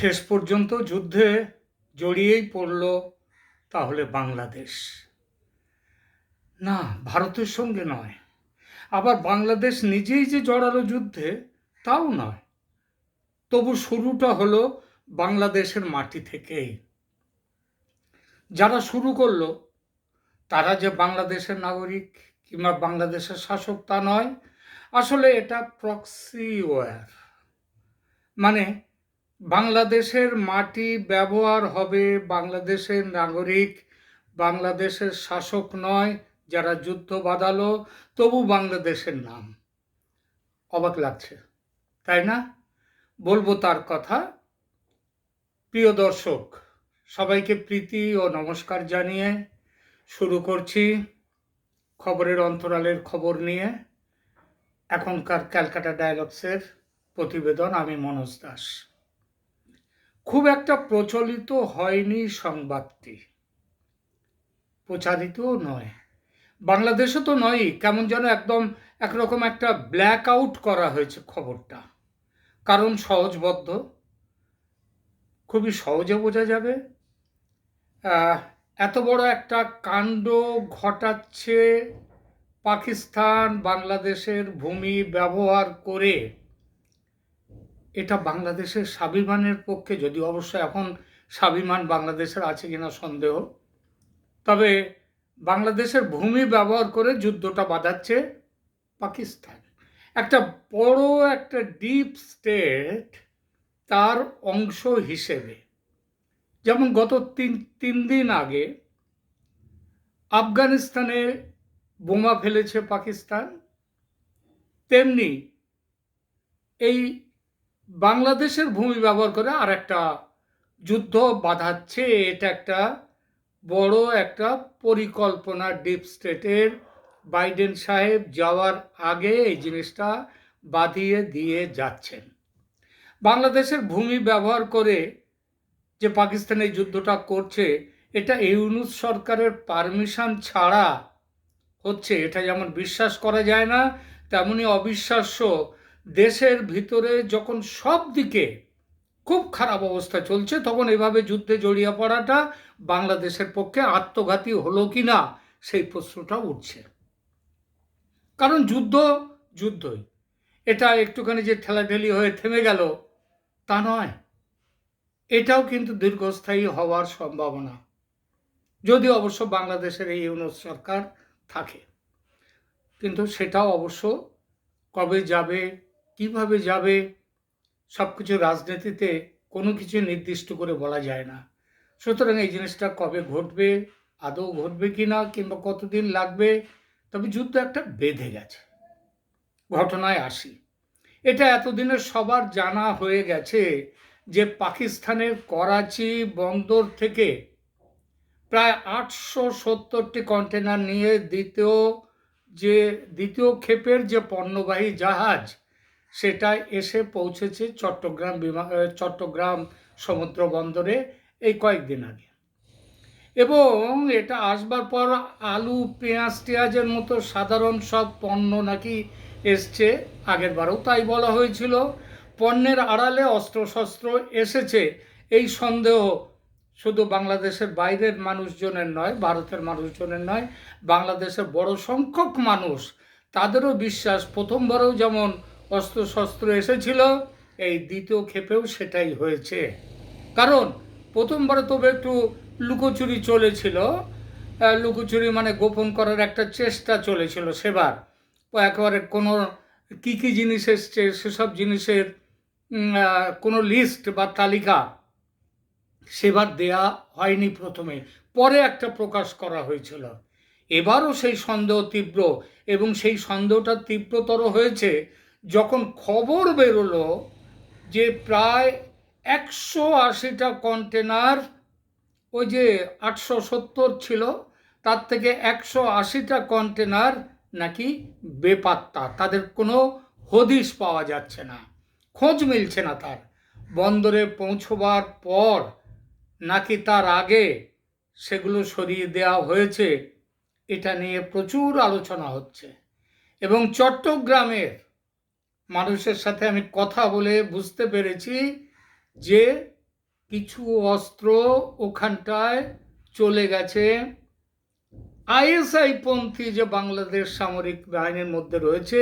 শেষ পর্যন্ত যুদ্ধে জড়িয়েই পড়ল তাহলে বাংলাদেশ। না, ভারতের সঙ্গে নয়। আবার বাংলাদেশ নিজেই যে জড়ালো যুদ্ধে, তাও নয়। তবু শুরুটা হলো বাংলাদেশের মাটি থেকেই। যারা শুরু করল, তারা যে বাংলাদেশের নাগরিক কিংবা বাংলাদেশের শাসক তা নয়, আসলে এটা প্রক্সি ওয়ার মানে বাংলাদেশের মাটি ব্যবহার হবে বাংলাদেশের নাগরিক, বাংলাদেশের শাসক নয় যারা যুদ্ধ বাঁধালো, তবু বাংলাদেশের নাম। অবাক লাগছে, তাই না? বলব তার কথা। প্রিয় দর্শক, সবাইকে প্রীতি ও নমস্কার জানিয়ে শুরু করছি খবরের অন্তরালের খবর নিয়ে। এখনকার ক্যালকাটা ডায়ালগসের প্রতিবেদন আমি মনোজ দাস। খুব একটা প্রচলিত হয়নি সংবাদটি। প্রচারিতও নয়। বাংলাদেশে তো নয়ই, কেমন যেন একদম একরকম একটা ব্ল্যাক আউট করা হয়েছে খবরটা। কারণ সহজবদ্ধ, খুবই সহজে বোঝা যাবে। এত বড় একটা কাণ্ড ঘটাচ্ছে পাকিস্তান, বাংলাদেশের ভূমি ব্যবহার করে এটা বাংলাদেশের স্বাভিমানের পক্ষে যদি অবশ্য এখন স্বাভিমান বাংলাদেশের আছে কিনা সন্দেহ। তবে বাংলাদেশের ভূমি ব্যবহার করে যুদ্ধটা বাঁধাচ্ছে পাকিস্তান। একটা বড় একটা ডিপ স্টেট তার অংশ হিসেবে। যেমন গত তিন তিন দিন আগে আফগানিস্তানে বোমা ফেলেছে পাকিস্তান, তেমনি এই বাংলাদেশের ভূমি ব্যবহার করে আর একটা যুদ্ধ বাঁধাচ্ছে। এটা একটা বড় একটা পরিকল্পনা ডিপ স্টেটের। বাইডেন সাহেব যাওয়ার আগে এই জিনিসটা বাঁধিয়ে দিয়ে যাচ্ছেন। বাংলাদেশের ভূমি ব্যবহার করে যে পাকিস্তান এই যুদ্ধটা করছে, এটা ইউনুস সরকারের পারমিশন ছাড়া হচ্ছে। এটা যেমন বিশ্বাস করা যায় না, তেমনি অবিশ্বাস্য দেশের ভিতরে যখন সব দিকে খুব খারাপ অবস্থা চলছে, তখন এভাবে যুদ্ধে জড়িয়ে পড়াটা বাংলাদেশের পক্ষে আত্মঘাতী হলো কি না সেই প্রশ্নটা উঠছে। কারণ যুদ্ধ যুদ্ধই। এটা একটুখানি যে ঠেলাঠেলি হয়ে থেমে গেল, তা নয়। এটাও কিন্তু দীর্ঘস্থায়ী হওয়ার সম্ভাবনা। যদি অবশ্য বাংলাদেশের এই ইউনুস সরকার থাকে। কিন্তু সেটাও অবশ্য কবে যাবে কীভাবে যাবে? সব কিছু রাজনীতিতে কোনো কিছু নির্দিষ্ট করে বলা যায় না। সুতরাং এই জিনিসটা কবে ঘটবে, আদৌ ঘটবে কি না কিংবা কতদিন লাগবে, তবে যুদ্ধ একটা বেঁধে গেছে। ঘটনায় আসি। এটা এতদিনের সবার জানা হয়ে গেছে যে পাকিস্তানের করাচি বন্দর থেকে প্রায় আটশো সত্তরটি কন্টেনার নিয়ে দ্বিতীয় যে, দ্বিতীয় ক্ষেপের যে পণ্যবাহী জাহাজ সেটা এসে পৌঁছেছে চট্টগ্রাম বিমান চট্টগ্রাম সমুদ্র বন্দরে এই কয়েকদিন আগে। এবং এটা আসবার পর আলু, পেঁয়াজ, টেঁয়াজের মতো সাধারণ সব পণ্য নাকি এসছে আগের বারও তাই বলা হয়েছিল। পণ্যের আড়ালে অস্ত্রশস্ত্র এসেছে, এই সন্দেহ শুধু বাংলাদেশের বাইরের মানুষজনের নয়, ভারতের মানুষজনের নয়, বাংলাদেশের বড় সংখ্যক মানুষ, তাদেরও বিশ্বাস। প্রথমবারও যেমন অস্ত্রশস্ত্র এসেছিল, এই দ্বিতীয় ক্ষেপেও সেটাই হয়েছে। কারণ প্রথমবারে তবে একটু লুকোচুরি চলেছিল। লুকোচুরি মানে গোপন করার একটা চেষ্টা চলেছিল সেবার। একেবারে কোনো কী কী জিনিস এসছে, সেসব জিনিসের কোনো লিস্ট বা তালিকা সেবার দেয়া হয়নি প্রথমে। পরে একটা প্রকাশ করা হয়েছিল। এবারও সেই সন্দেহ তীব্র এবং সেই সন্দেহটা তীব্রতর হয়েছে যখন খবর বেরোলো যে প্রায় একশো আশিটা কন্টেনার ওই যে আটশো সত্তর ছিল, তার থেকে একশো আশিটা কন্টেনার নাকি বেপাত্তা, তাদের কোনো হদিশ পাওয়া যাচ্ছে না, খোঁজ মিলছে না তার। বন্দরে পৌঁছবার পর নাকি তার আগে সেগুলো সরিয়ে দেওয়া হয়েছে, এটা নিয়ে প্রচুর আলোচনা হচ্ছে। এবং চট্টগ্রামের মানুষের সাথে আমি কথা বলে বুঝতে পেরেছি যে কিছু অস্ত্র ওখানটায় চলে গেছে। আইএসআই পন্থী যে বাংলাদেশ সামরিক বাহিনীর মধ্যে রয়েছে,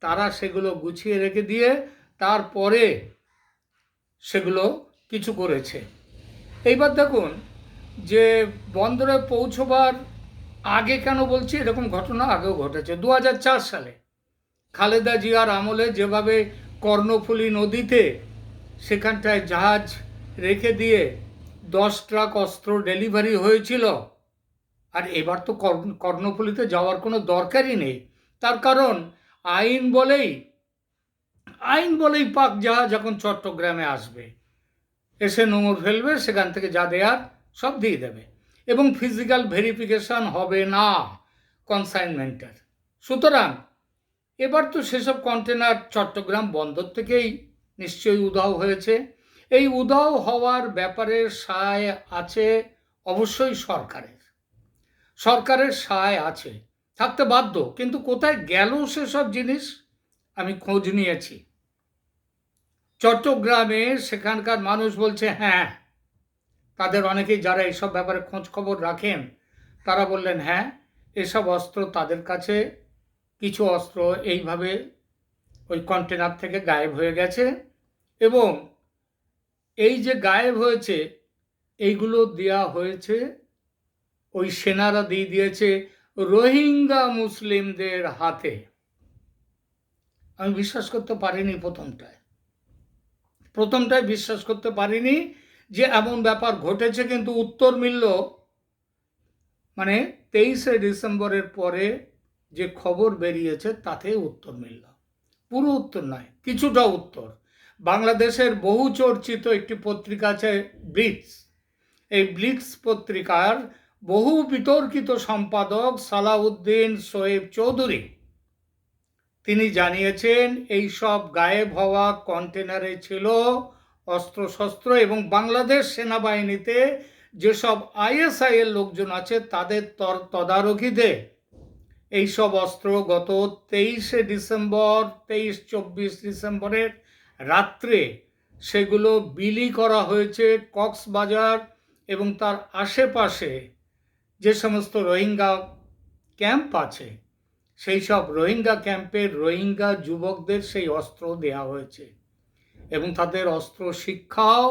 তারা সেগুলো গুছিয়ে রেখে দিয়ে তারপরে সেগুলো কিছু করেছে। এইবার দেখুন যে বন্দরে পৌঁছবার আগে কেন বলছি? এরকম ঘটনা আগেও ঘটেছে। দু হাজার চার সালে খালেদা জিয়ার আমলে যেভাবে কর্ণফুলী নদীতে সেখানটায় জাহাজ রেখে দিয়ে দশ ট্রাক অস্ত্র ডেলিভারি হয়েছিল, আর এবার তো কর্ণ- কর্ণফুলীতে যাওয়ার কোনো দরকারই নেই। তার কারণ, আইন বলেই আইন বলেই পাক জাহাজ যখন চট্টগ্রামে আসবে। এসে নোংর ফেলবে, সেখান থেকে যা দেয়ার সব দিয়ে দেবে। এবং ফিজিক্যাল ভেরিফিকেশন হবে না কনসাইনমেন্টের সুতরাং এবার তো সেসব কন্টেনার চট্টগ্রাম বন্দর থেকেই নিশ্চয়ই উধাও হয়েছে। এই উধাও হওয়ার ব্যাপারে সায় আছে অবশ্যই সরকারের। সরকারের সায় আছে। থাকতে বাধ্য, কিন্তু কোথায় গেল সেসব জিনিস আমি খোঁজ নিয়েছি। চট্টগ্রামে সেখানকার মানুষ বলছে হ্যাঁ তাদের অনেকেই যারা এইসব ব্যাপারে খোঁজ খবর রাখেন, তারা বললেন হ্যাঁ এসব অস্ত্র তাদের কাছে কিছু অস্ত্র এইভাবে ওই কন্টেনার থেকে গায়েব হয়ে গেছে এবং এই যে গায়েব হয়েছে, এইগুলো দেয়া হয়েছে, ওই সেনারা দিয়ে দিয়েছে রোহিঙ্গা মুসলিমদের হাতে। আমি বিশ্বাস করতে পারিনি প্রথমটায়। প্রথমটায় বিশ্বাস করতে পারিনি যে এমন ব্যাপার ঘটেছে, কিন্তু উত্তর মিলল। মানে তেইশে ডিসেম্বরের পরে যে খবর বেরিয়েছে তাতে উত্তর মিলল। পুরো উত্তর নয়, কিছুটা উত্তর। বাংলাদেশের বহু চর্চিত একটি পত্রিকা আছে ব্লিটস। এই ব্লিটস পত্রিকার বহু বিতর্কিত সম্পাদক সালাউদ্দিন সোয়েব চৌধুরী। তিনি জানিয়েছেন, এই সব গায়েব হওয়া কন্টেনারে ছিল অস্ত্রশস্ত্র এবং বাংলাদেশ সেনাবাহিনীতে যেসব আইএসআই এর লোকজন আছে তাদের তদারকিতে এইসব অস্ত্র গত তেইশে ডিসেম্বর, তেইশ, চব্বিশ ডিসেম্বরের রাত্রে সেগুলো বিলি করা হয়েছে কক্সবাজার এবং তার আশেপাশে যে সমস্ত রোহিঙ্গা ক্যাম্প আছে, সেই সব রোহিঙ্গা ক্যাম্পের রোহিঙ্গা যুবকদের সেই অস্ত্র দেওয়া হয়েছে এবং তাদের অস্ত্র শিক্ষাও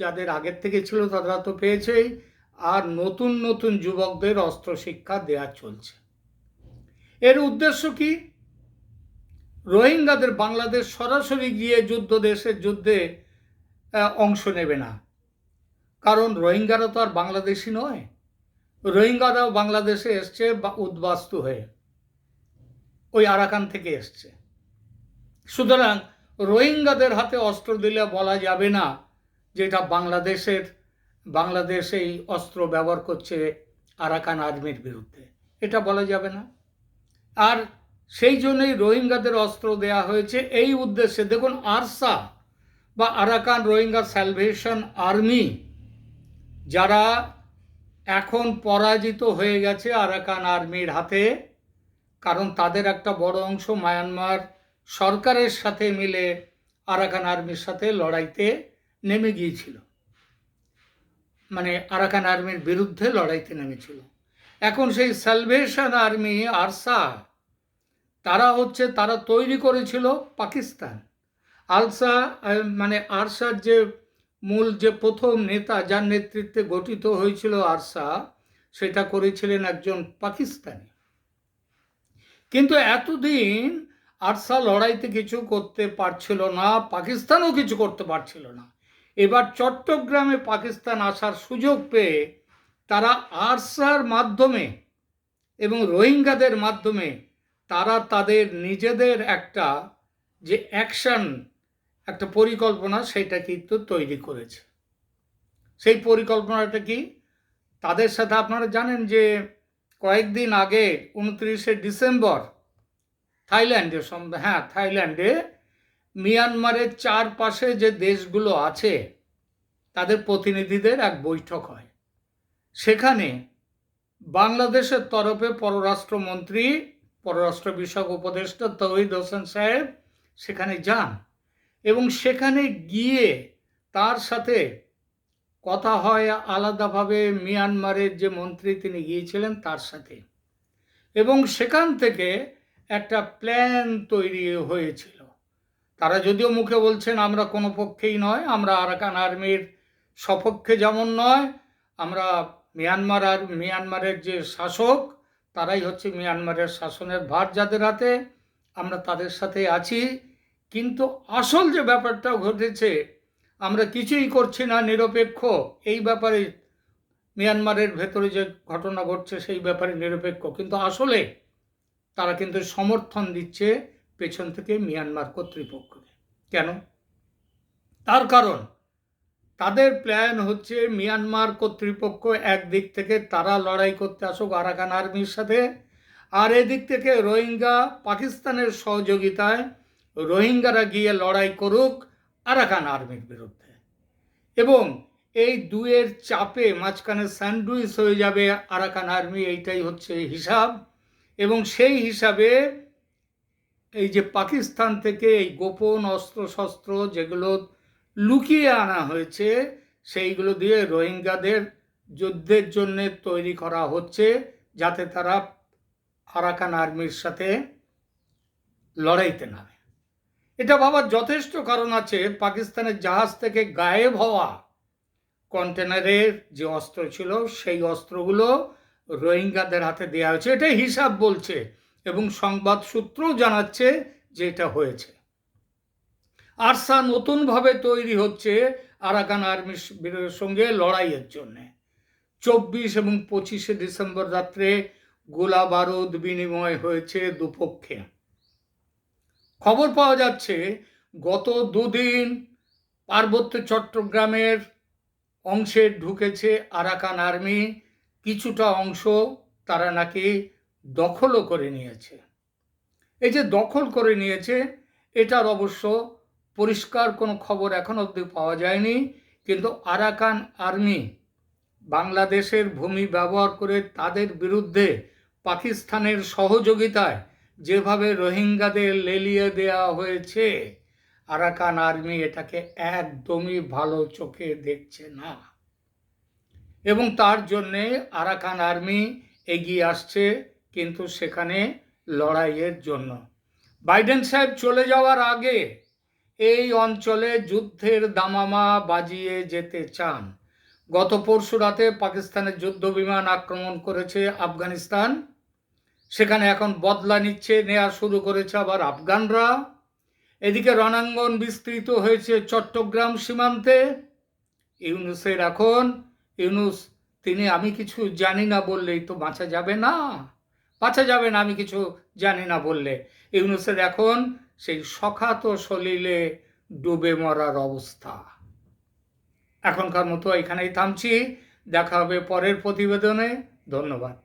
যাদের আগের থেকে ছিল তারা তো পেয়েছেই, আর নতুন নতুন যুবকদের অস্ত্র শিক্ষা দেয়া চলছে। এর উদ্দেশ্য কি? রোহিঙ্গাদের বাংলাদেশ সরাসরি গিয়ে যুদ্ধ দেশের যুদ্ধে অংশ নেবে না। কারণ রোহিঙ্গারা তো আর বাংলাদেশি নয়। রোহিঙ্গারাও বাংলাদেশে এসছে বা উদ্বাস্তু হয়ে। ওই আরাকান থেকে এসছে। সুতরাং রোহিঙ্গাদের হাতে অস্ত্র দিলে বলা যাবে না যে এটা বাংলাদেশের বাংলাদেশ এই অস্ত্র ব্যবহার করছে আরাকান আর্মির বিরুদ্ধে। এটা বলা যাবে না। আর সেই জন্যই রোহিঙ্গাদের অস্ত্র দেয়া হয়েছে। এই উদ্দেশ্যে দেখুন, আরসা বা আরাকান রোহিঙ্গা স্যালভেশন আর্মি, যারা এখন পরাজিত হয়ে গেছে আরাকান আর্মির হাতে, কারণ তাদের একটা বড় অংশ মায়ানমার সরকারের সাথে মিলে আরাকান আর্মির সাথে লড়াইতে নেমে গিয়েছিল। মানে আরাকান আর্মির বিরুদ্ধে লড়াইতে নেমেছিল। এখন সেই সালভেশন আর্মি আরসা, তারা হচ্ছে, তারা তৈরি করেছিল পাকিস্তান। আলসা মানে আরসার যে মূল, যে প্রথম নেতা, যার নেতৃত্বে গঠিত হয়েছিল আরসা, সেটা করেছিলেন একজন পাকিস্তানি। কিন্তু এতদিন আরসা লড়াইতে কিছু করতে পারছিল না, পাকিস্তানও কিছু করতে পারছিল না। এবার চট্টগ্রামে পাকিস্তান আসার সুযোগ পেয়ে তারা আরসার মাধ্যমে এবং রোহিঙ্গাদের মাধ্যমে তারা তাদের নিজেদের একটা যে অ্যাকশন, একটা পরিকল্পনা সেটা কিন্তু তৈরি করেছে। সেই পরিকল্পনাটা কি? তাদের সাথে আপনারা জানেন যে কয়েকদিন আগে উনত্রিশে ডিসেম্বর থাইল্যান্ডে হ্যাঁ থাইল্যান্ডে মিয়ানমারের চারপাশে যে দেশগুলো আছে, তাদের প্রতিনিধিদের এক বৈঠক হয়। সেখানে বাংলাদেশের তরফে পররাষ্ট্রমন্ত্রী, পররাষ্ট্র বিষয়ক উপদেষ্টা তৌহিদ হোসেন সাহেব সেখানে যান এবং সেখানে গিয়ে তার সাথে কথা হয় আলাদাভাবে মিয়ানমারের যে মন্ত্রী তিনি গিয়েছিলেন তার সাথে। এবং সেখান থেকে একটা প্ল্যান তৈরি হয়েছিল। তারা যদিও মুখে বলছেন, আমরা কোনো পক্ষেই নয়, আমরা আরাকান আর্মির সপক্ষে যেমন নয়, আমরা মিয়ানমার আর মিয়ানমারের যে শাসক, তারাই হচ্ছে মিয়ানমারের শাসনের ভার যাদের হাতে, আমরা তাদের সাথে আছি। কিন্তু আসল যে ব্যাপারটা ঘটেছে, আমরা কিছুই করছি না নিরপেক্ষ। এই ব্যাপারে মিয়ানমারের ভেতরে যে ঘটনা ঘটছে, সেই ব্যাপারে নিরপেক্ষ। কিন্তু আসলে তারা কিন্তু সমর্থন দিচ্ছে পেছন থেকে মিয়ানমার কর্তৃপক্ষকে। কেন? তার কারণ তাদের প্ল্যান হচ্ছে মিয়ানমার কর্তৃপক্ষ একদিক থেকে তারা লড়াই করতে আসুক আরাকান আর্মির সাথে, আর এদিক থেকে রোহিঙ্গা পাকিস্তানের সহযোগিতায় রোহিঙ্গারা গিয়ে লড়াই করুক আরাকান আর্মির বিরুদ্ধে। এবং এই দুয়ের চাপে মাঝখানে স্যান্ডউইচ হয়ে যাবে আরাকান আর্মি, এইটাই হচ্ছে হিসাব। এবং সেই হিসাবে এই যে পাকিস্তান থেকে এই গোপন অস্ত্রশস্ত্র যেগুলো লুকিয়ে আনা হয়েছে। সেইগুলো দিয়ে রোহিঙ্গাদের যুদ্ধের জন্য তৈরি করা হচ্ছে যাতে তারা আরাকান আর্মির সাথে লড়াইতে নামে। এটা ভাবার যথেষ্ট কারণ আছে। পাকিস্তানের জাহাজ থেকে গায়েব হওয়া কন্টেনারের যে অস্ত্র ছিল, সেই অস্ত্রগুলো রোহিঙ্গাদের হাতে দেওয়া হয়েছে। এটাই হিসাব বলছে এবং সংবাদ সূত্রও জানাচ্ছে যে এটা হয়েছে। আরসা নতুনভাবে তৈরি হচ্ছে আরাকান আর্মির সঙ্গে লড়াইয়ের জন্য। চব্বিশ এবং পঁচিশে ডিসেম্বর রাত্রে গোলা বারুদ বিনিময় হয়েছে দুপক্ষে। খবর পাওয়া যাচ্ছে, গত দুদিন পার্বত্য চট্টগ্রামের অংশে ঢুকেছে আরাকান আর্মি। কিছুটা অংশ তারা নাকি দখলও করে নিয়েছে। এই যে দখল করে নিয়েছে, এটার অবশ্য পরিষ্কার কোনো খবর এখন অবধি পাওয়া যায়নি, কিন্তু আরাকান আর্মি বাংলাদেশের ভূমি ব্যবহার করে তাদের বিরুদ্ধে পাকিস্তানের সহযোগিতায় যেভাবে রোহিঙ্গাদের লেলিয়ে দেওয়া হয়েছে, আরাকান আর্মি এটাকে একদমই ভালো চোখে দেখছে না। এবং তার জন্যে আরাকান আর্মি এগিয়ে আসছে কিন্তু সেখানে লড়াইয়ের জন্য। বাইডেন সাহেব চলে যাওয়ার আগে এই অঞ্চলে যুদ্ধের দামামা বাজিয়ে যেতে চান। গত পরশু রাতে পাকিস্তানের যুদ্ধ বিমান আক্রমণ করেছে আফগানিস্তান। সেখানে এখন বদলা নিচ্ছে নেওয়া শুরু করেছে আবার আফগানরা। এদিকে রণাঙ্গন বিস্তৃত হয়েছে চট্টগ্রাম সীমান্তে। ইউনুসের এখন, ইউনুস, তিনি আমি কিছু জানি না বললেই তো বাঁচা যাবে না। বাঁচা যাবে না, আমি কিছু জানি না বললে। ইউনুসের এখন সেই সখাত সলিলে ডুবে মরার অবস্থা। এখনকার মতো এখানেই থামছি। দেখা হবে পরের প্রতিবেদনে। ধন্যবাদ।